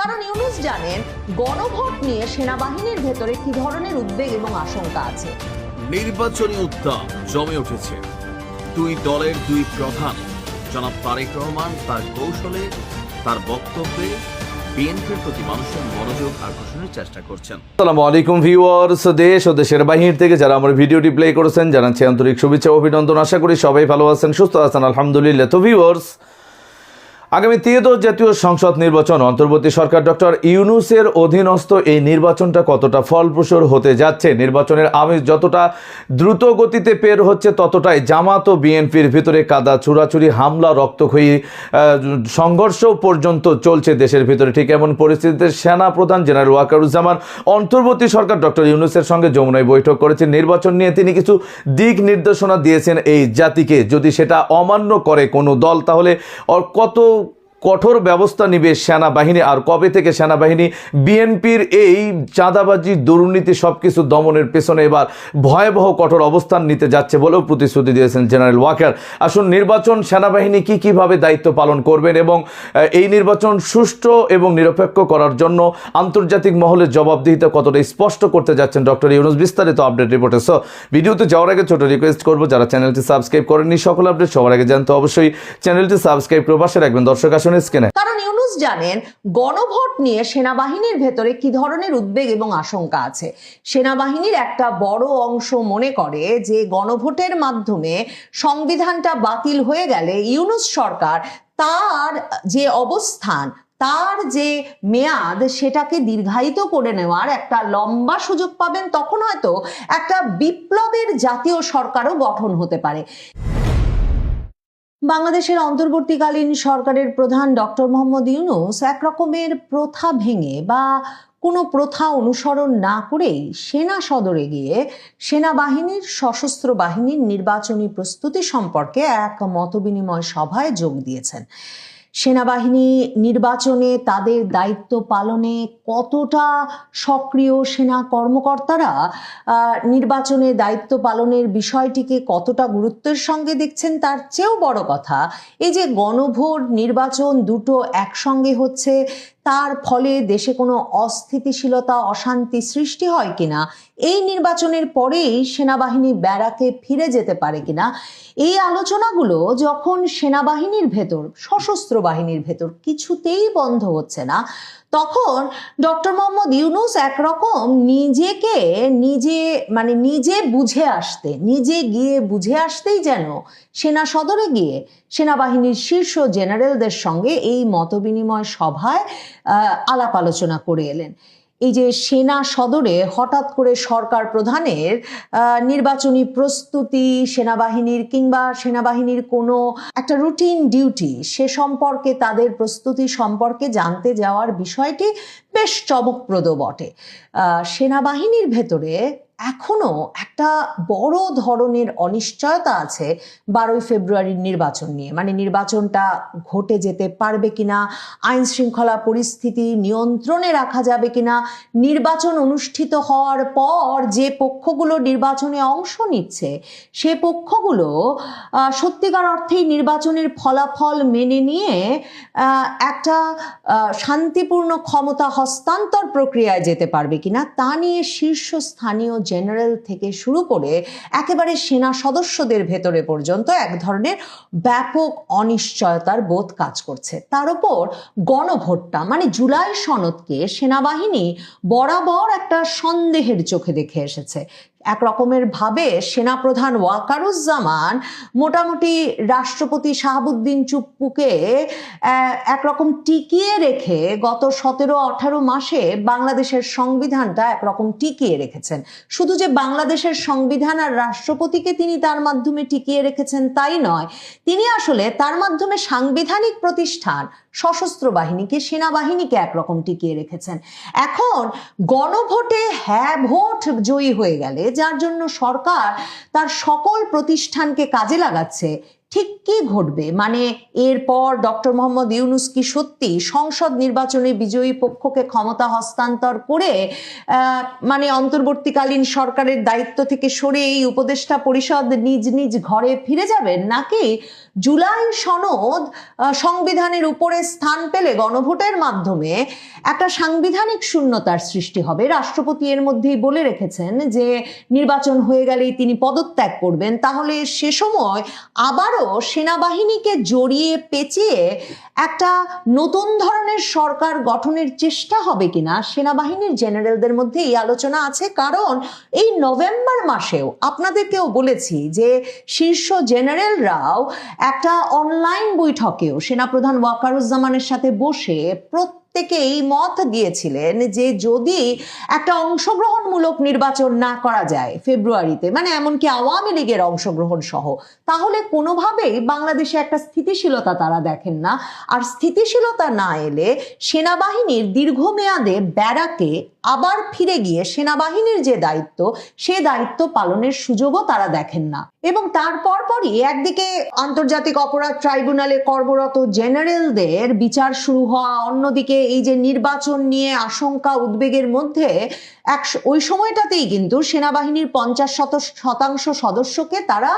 কারণ ইউনুস জানেন গণভোট নিয়ে সেনাবাহিনীর ভেতরে কি ধরনের উদ্বেগ এবং আশঙ্কা আছে? নির্বাচনী উত্তাপ জমে উঠেছে। দুই দলের দুই প্রধান জনাব তারেক রহমান তার কৌশলে তার বক্তব্যে বিএনপির প্রতি মানুষের মনোযোগ আকর্ষণের চেষ্টা করছেন। আসসালামু আলাইকুম ভিউয়ার্স দেশ ও দেশের বাহির থেকে যারা আমার ভিডিওটি প্লে করেছেন জানাচ্ছি আন্তরিক শুভেচ্ছা অভিনন্দন। আশা করি সবাই ভালো আছেন সুস্থ আছেন আলহামদুলিল্লাহ। তো ভিউয়ার্স আগামী ত্রিয়দশ জাতীয় সংসদ নির্বাচন অন্তর্বর্তী সরকার ডক্টর ইউনুসের অধীনস্থ এই নির্বাচনটা কতটা ফলপ্রসূ হতে যাচ্ছে? নির্বাচনের আমেজ যতটা দ্রুত গতিতে পের হচ্ছে, ততটাই জামাত ও বিএনপির ভিতরে কাদা চুরাচুরি হামলা, রক্তক্ষয়ী সংঘর্ষ পর্যন্ত চলছে দেশের ভিতরে। ঠিক এমন পরিস্থিতিতে সেনা প্রধান জেনারেল ওয়াকারুজ্জামান অন্তর্বর্তী সরকার ডক্টর ইউনুসের সঙ্গে যমুনায় বৈঠক করেছেন। নির্বাচন নিয়ে তিনি কিছু দিক নির্দেশনা দিয়েছেন এই জাতিকে। যদি সেটা অমান্য করে কোনো দল, তাহলে কত কঠোর ব্যবস্থা নিবে সেনাবাহিনী। আর কবে থেকে সেনাবাহিনী? বিএনপির এই চাঁদাবাজি, দুর্নীতি সব কিছু দমনের পেছনে এবার ভয়াবহ কঠোর অবস্থান নিতে যাচ্ছে বলেও প্রতিশ্রুতি দিয়েছেন জেনারেল ওয়াকার। আসুন, নির্বাচন সেনাবাহিনী কি কীভাবে দায়িত্ব পালন করবেন এবং এই নির্বাচন সুষ্ঠু এবং নিরপেক্ষ করার জন্য আন্তর্জাতিক মহলে জবাবদিহিতা কতটা স্পষ্ট করতে যাচ্ছেন ডক্টর ইউনুস? বিস্তারিত আপডেট রিপোর্টে। সো ভিডিওতে যাওয়ার আগে ছোট রিকোয়েস্ট করব, যারা চ্যানেলটি সাবস্ক্রাইব করেননি, সকল আপডেট সবার আগে জানতে অবশ্যই চ্যানেলটি সাবস্ক্রাইব করে পাশে রাখবেন। দর্শক, আসুন স্ক্রিনে কারণ ইউনুস জানেন, গণভোট নিয়ে সেনাবাহিনীর ভেতরে কি ধরনের উদ্বেগ এবং আশঙ্কা আছে? সেনাবাহিনীর একটা বড় অংশ মনে করে যে, গণভোটের মাধ্যমে সংবিধানটা বাতিল হয়ে গেলে ইউনুস সরকার তার যে অবস্থান, তার যে মেয়াদ, সেটাকে দীর্ঘায়িত করে নেওয়ার একটা লম্বা সুযোগ পাবেন। তখন হয়তো একটা বিপ্লবের জাতীয় সরকারও গঠন হতে পারে। বাংলাদেশের অন্তর্বর্তীকালীন সরকারের প্রধান ডক্টর মোহাম্মদ ইউনুস এক রকমের প্রথা ভেঙে বা কোনো প্রথা অনুসরণ না করেই সেনা সদরে গিয়ে সেনাবাহিনীর সশস্ত্র বাহিনীর নির্বাচনী প্রস্তুতি সম্পর্কে এক মতবিনিময় সভায় যোগ দিয়েছেন। সেনাবাহিনী নির্বাচনে তাদের দায়িত্ব পালনে কতটা সক্রিয় সেনা কর্মকর্তারা নির্বাচনে দায়িত্ব পালনের বিষয়টিকে কতটা গুরুত্বের সঙ্গে দেখছেন তার চেয়েও বড় কথা, এই যে গণভোট, নির্বাচন দুটো একসঙ্গে হচ্ছে তার ফলে দেশে কোনো অস্থিতিশীলতা, অশান্তি সৃষ্টি হয় কিনা? এই নির্বাচনের পরেই সেনাবাহিনী ব্যারাকে ফিরে যেতে পারে কিনা? এই আলোচনাগুলো যখন সেনাবাহিনীর ভেতর, সশস্ত্র বাহিনীর ভেতর কিছুতেই বন্ধ হচ্ছে না, তখন ডক্টর মোহাম্মদ ইউনুস একরকম নিজেকে নিজে মানে নিজে বুঝে আসতে, নিজে গিয়ে বুঝে আসতেই যেন সেনা সদরে গিয়ে সেনাবাহিনীর শীর্ষ জেনারেলদের সঙ্গে এই মতবিনিময় সভায় আলাপ আলোচনা করে এলেন। এই যে সেনা সদরে হঠাৎ করে সরকার প্রধানের নির্বাচনী প্রস্তুতি, সেনাবাহিনীর কিংবা সেনাবাহিনীর কোনো একটা রুটিন ডিউটি সে সম্পর্কে, তাদের প্রস্তুতি সম্পর্কে জানতে যাওয়ার বিষয়টি বেশ চমকপ্রদ বটে। সেনাবাহিনীর ভেতরে এখনও একটা বড় ধরনের অনিশ্চয়তা আছে বারোই ফেব্রুয়ারির নির্বাচন নিয়ে। মানে নির্বাচনটা ঘটে যেতে পারবে কিনা, আইন শৃঙ্খলা পরিস্থিতি নিয়ন্ত্রণে রাখা যাবে কিনা, নির্বাচন অনুষ্ঠিত হওয়ার পর যে পক্ষগুলো নির্বাচনে অংশ নিচ্ছে, সে পক্ষগুলো সত্যিকার অর্থেই নির্বাচনের ফলাফল মেনে নিয়ে একটা শান্তিপূর্ণ ক্ষমতা হস্তান্তর প্রক্রিয়ায় যেতে পারবে কিনা, তা নিয়ে শীর্ষস্থানীয় জেনারেল থেকে শুরু করে একেবারে সেনা সদস্যদের ভেতরে পর্যন্ত এক ধরনের ব্যাপক অনিশ্চয়তার বোধ কাজ করছে। তার উপর গণভোটটা মানে জুলাই সনদকে সেনাবাহিনী বরাবর একটা সন্দেহের চোখে দেখে এসেছে। এক রকমের ভাবে সেনাপ্রধান ওয়াকারুজ্জামান মোটামুটি রাষ্ট্রপতি শাহাবুদ্দিন চুপ্পুকে একরকম টিকিয়ে রেখে গত সতেরো আঠারো মাসে বাংলাদেশের সংবিধানটা একরকম টিকিয়ে রেখেছেন। শুধু যে বাংলাদেশের সংবিধান আর রাষ্ট্রপতিকে তিনি তার মাধ্যমে টিকিয়ে রেখেছেন তাই নয়, তিনি আসলে তার মাধ্যমে সাংবিধানিক প্রতিষ্ঠান, সশস্ত্র বাহিনীকে, সেনাবাহিনীকে একরকম টিকিয়ে রেখেছেন। এখন গণভোটে হ্যাঁ ভোট জয়ী হয়ে গেলে যার জন্য সরকার তার সকল প্রতিষ্ঠানকে কাজে লাগাচ্ছে। ঠিক কি ঘটবে? মানে এরপর ডক্টর মোহাম্মদ ইউনুস কি সত্যি সংসদ নির্বাচনে বিজয়ী পক্ষকে ক্ষমতা হস্তান্তর করে মানে অন্তর্বর্তীকালীন সরকারের দায়িত্ব থেকে সরে এই উপদেষ্টা পরিষদ নিজ নিজ ঘরে ফিরে যাবেন? নাকি জুলাই সনদ সংবিধানের উপরে স্থান পেলে গণভোটের মাধ্যমে একটা সাংবিধানিক শূন্যতার সৃষ্টি হবে? রাষ্ট্রপতি এর মধ্যেই বলে রেখেছেন যে, নির্বাচন হয়ে গেলেই তিনি পদত্যাগ করবেন। তাহলে সে সময় আবারও সেনাবাহিনীকে জড়িয়ে পেঁচিয়ে একটা নতুন ধরনের সরকার গঠনের চেষ্টা হবে কিনা সেনাবাহিনীর জেনারেলদের মধ্যে এই আলোচনা আছে। কারণ এই নভেম্বর মাসেও আপনাদেরকেও বলেছি যে শীর্ষ জেনারেলরাও একটা অনলাইন বৈঠকেও সেনাপ্রধান ওয়াকারুজ্জামানের সাথে বসে প্রত্যেকেই মত দিয়েছিলেন যে যদি একটা অংশগ্রহণমূলক নির্বাচন না করা যায় ফেব্রুয়ারিতে মানে এমনকি আওয়ামী লীগের অংশগ্রহণ সহ, তাহলে কোনোভাবেই বাংলাদেশে একটা স্থিতিশীলতা তারা দেখেন না। আর স্থিতিশীলতা না এলে সেনাবাহিনীর দীর্ঘমেয়াদে ব্যারাকে আবার ফিরে গিয়ে সেনাবাহিনীর যে দায়িত্ব, সে দায়িত্ব পালনের সুযোগও তারা দেখেন না। এবং তারপর পরই একদিকে আন্তর্জাতিক অপরাধ ট্রাইব্যুনালে কর্মরত জেনারেলদের বিচার শুরু হওয়া, অন্যদিকে এই যে নির্বাচন নিয়ে আশঙ্কা, উদ্বেগের মধ্যে এক ওই সময়টাতেই কিন্তু সেনাবাহিনীর পঞ্চাশ শত, শতাংশ সদস্যকে তারা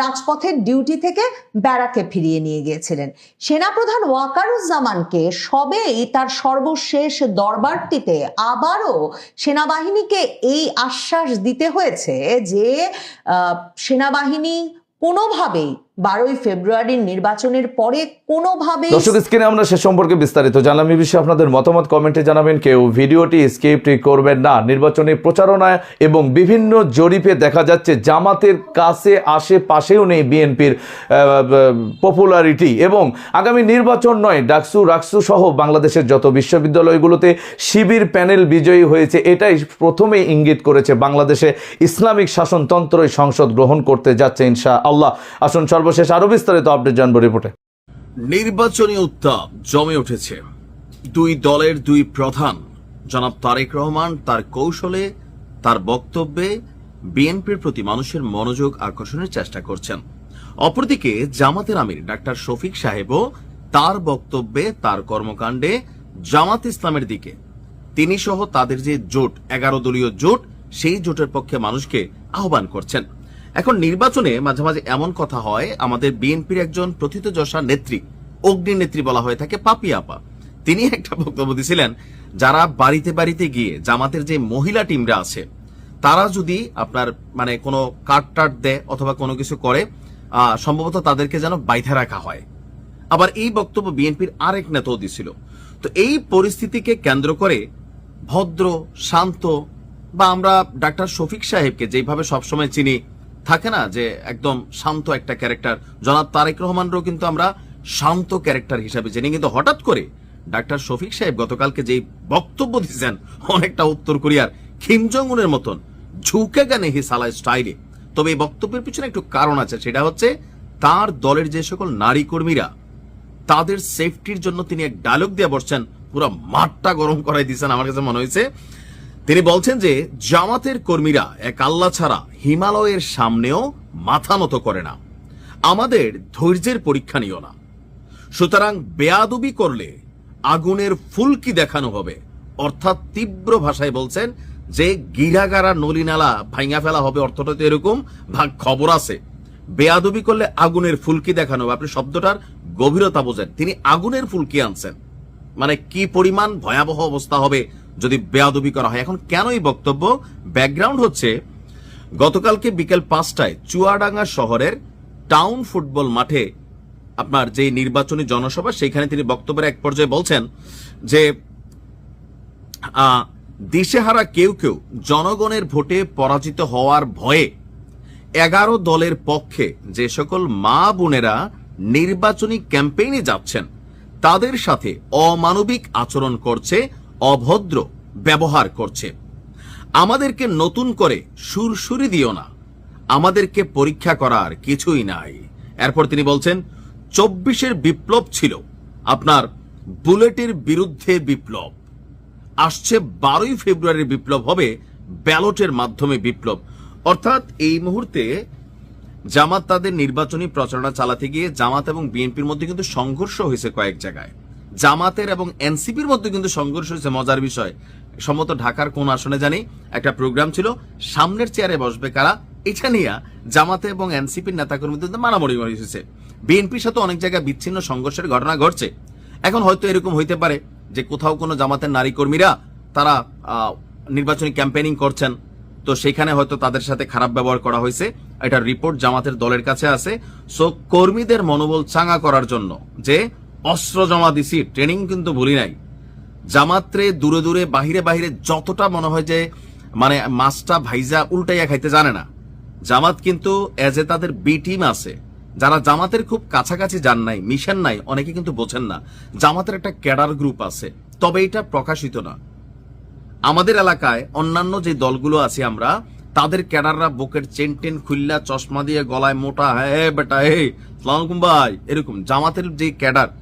রাজপথের ডিউটি থেকে ব্যারাকে ফিরিয়ে নিয়ে গিয়েছিলেন। সেনাপ্রধান ওয়াকারুজ্জামানকে সবেই তার সর্বশেষ দরবারটিতে আবারও সেনাবাহিনীকে এই আশ্বাস দিতে হয়েছে যে সেনাবাহিনী কোনোভাবেই বারোই ফেব্রুয়ারির নির্বাচনের পরে কোনোভাবে দর্শক, স্ক্রিনে আমরা সে সম্পর্কে বিস্তারিত জানলাম। এই বিষয়ে আপনাদের মতামত কমেন্টে জানাবেন। কেউ ভিডিওটি স্কিপ করবেন না। নির্বাচনী প্রচারণায় এবং বিভিন্ন জরিপে দেখা যাচ্ছে জামাতের কাছে, আশেপাশেও নেই বিএনপির পপুলারিটি এবং আগামী নির্বাচন নয়। ডাকসু, রাকসু সহ বাংলাদেশের যত বিশ্ববিদ্যালয়গুলোতে শিবির প্যানেল বিজয়ী হয়েছে, এটাই প্রথমে ইঙ্গিত করেছে বাংলাদেশে ইসলামিক শাসনতন্ত্রই সংসদ গ্রহণ করতে যাচ্ছে ইনশা আল্লাহ আসুন সর্বশেষ আরও বিস্তারিত আপডেট জানব রিপোর্টে নির্বাচনী উত্তাপ জমে উঠেছে। দুই দলের দুই প্রধান, জনাব তারেক রহমান তার কৌশলে, তার বক্তব্যে বিএনপির প্রতি মানুষের মনোযোগ আকর্ষণের চেষ্টা করছেন। অপরদিকে জামাতের আমির ডাক্তার শফিক সাহেবও তার বক্তব্যে, তার কর্মকাণ্ডে জামাত ইসলামের দিকে। তিনি সহ তাদের যে জোট, এগারো দলীয় জোট, সেই জোটের পক্ষে মানুষকে আহ্বান করছেন। এখন নির্বাচনে মাঝে মাঝে এমন কথা হয়, আমাদের বিএনপির একজন প্রথিতযশা নেত্রী, অগ্নি নেত্রী বলা হয়ে থাকে পাপি আপা। তিনি একটা বক্তব্য দিয়েছিলেন যারা বাড়িতে বাড়িতে গিয়ে জামাতের যে মহিলা টিমরা আছে, তারা যদি আপনার মানে কোনো কার্ড টাট দেয় অথবা কোনো কিছু করে সম্ভবত তাদেরকে যেন বাইধে রাখা হয়। আবার এই বক্তব্য বিএনপির আরেক নেতাও দিছিল। তো এই পরিস্থিতিকে কেন্দ্র করে ভদ্র, শান্ত বা আমরা ডাক্তার শফিক সাহেবকে যেভাবে সবসময় চিনি থাকে না যে একদম শান্ত একটা ক্যারেক্টার জনাব তারেক রহমানরও কিন্তু আমরা শান্ত ক্যারেক্টার হিসাবে চিনি কিন্তু হঠাৎ করে ডাক্তার শফিক সাহেব গতকালকে যে বক্তব্য দিয়েছেন, অনেকটা উত্তর কোরিয়ার কিম উনের মতন, ঝুঁকে গানে হি সালা স্টাইলে। তবে এই বক্তব্যের পিছনে একটু কারণ আছে, সেটা হচ্ছে তার দলের যে সকল নারী কর্মীরা, তাদের সেফটির জন্য তিনি এক ডায়লগ দিয়ে বসছেন, পুরো মাঠটা গরম করাই দিয়েছেন, আমার কাছে মনে হয়েছে। তিনি বলছেন যে, জামাতের কর্মীরা এক আল্লাহ ছাড়া হিমালয়ের সামনেও মাথা নত করে না। আমাদের ধৈর্যের পরীক্ষা নিও না। সুতরাং বেয়াদবি করলে আগুনের ফুলকি দেখানো হবে। অর্থাৎ তীব্র ভাষায় বলছেন যে, গিরাগারা নলিনালা ভাইঙা ফেলা হবে, অর্থটা তো এরকম, ভাগ খবর আছে। বেয়াদবি করলে আগুনের ফুলকি দেখানো হবে। আপনি শব্দটার গভীরতা বোঝেন। তিনি আগুনের ফুলকি আনছেন। মানে কি পরিমাণ ভয়াবহ অবস্থা হবে যদি বেয়াদবি করা হয়। এখন কেন এই বক্তব্য? ব্যাকগ্রাউন্ড হচ্ছে, গতকালকে বিকেল পাঁচটায় চুয়াডাঙ্গা শহরের টাউন ফুটবল মাঠে আপনার যে নির্বাচনী জনসভা সেখানে তিনি বক্তব্যের এক পর্যায়ে বলছেন যে দিশেহারা কেউ কেউ জনগণের ভোটে পরাজিত হওয়ার ভয়ে এগারো দলের পক্ষে যে সকল মা বোনেরা নির্বাচনী ক্যাম্পেইনে যাচ্ছেন, তাদের সাথে অমানবিক আচরণ করছে অভদ্র ব্যবহার করছে। আমাদেরকে নতুন করে সুরসুরি দিও না। আমাদেরকে পরীক্ষা করার কিছুই নাই। এরপর তিনি বলছেন, চব্বিশের বিপ্লব ছিল। আপনার বুলেটের বিরুদ্ধে বিপ্লব। আসছে বারোই ফেব্রুয়ারির বিপ্লব হবে ব্যালটের মাধ্যমে বিপ্লব। অর্থাৎ এই মুহূর্তে জামাত তাদের নির্বাচনী প্রচারণা চালাতে গিয়ে জামাত এবং বিএনপির মধ্যে কিন্তু সংঘর্ষ হয়েছে কয়েক জায়গায়। জামাতের এবং এনসিপির মধ্যে কিন্তু সংঘর্ষ হয়েছে, মজার বিষয়। সম্ভবত ঢাকার কোন আসনে জানি একটা প্রোগ্রাম ছিল, সামনের চেয়ারে বসবে কারা? এটা নিয়ে জামাতে এবং এনসিপির নেতাকর্মীদের মধ্যে মারামারি হয়েছে। বিএনপির সাথে অনেক জায়গায় বিচ্ছিন্ন সংঘর্ষের ঘটনা ঘটছে। এখন হয়তো এরকম হইতে পারে যে কোথাও কোনো জামাতের নারী কর্মীরা তারা নির্বাচনী ক্যাম্পেইনিং করছেন। তো সেখানে হয়তো তাদের সাথে খারাপ ব্যবহার করা হয়েছে। এটা রিপোর্ট জামাতের দলের কাছে আছে। সো কর্মীদের মনোবল চাঙ্গা করার জন্য যে অস্ত্র জমা দিছি ট্রেনিং কিন্তু ভুলি নাই। জামাত্রে দূরে দূরে, বাহিরে বাহিরে যতটা মনে হয় যে মানে মাছটা ভাইজা উল্টাইয়া খাইতে জানে না। জামাত কিন্তু এজ এ তাদের বি টিম আছে। যারা জামাতের খুব কাছাকাছি যান নাই, মিশন নাই, অনেকে কিন্তু বোঝেন না। জামাতের একটা ক্যাডার গ্রুপ আছে, তবে এটা প্রকাশিত না। আমাদের এলাকায় অন্যান্য যে দলগুলো আছে আমরা, তাদের ক্যাডাররা বুকের চেন টেন খুল্লা চশমা দিয়ে গলায় মোটা হ্যাঁ বেটা হে সালামালাইকুম ভাই, এরকম। জামাতের যে ক্যাডার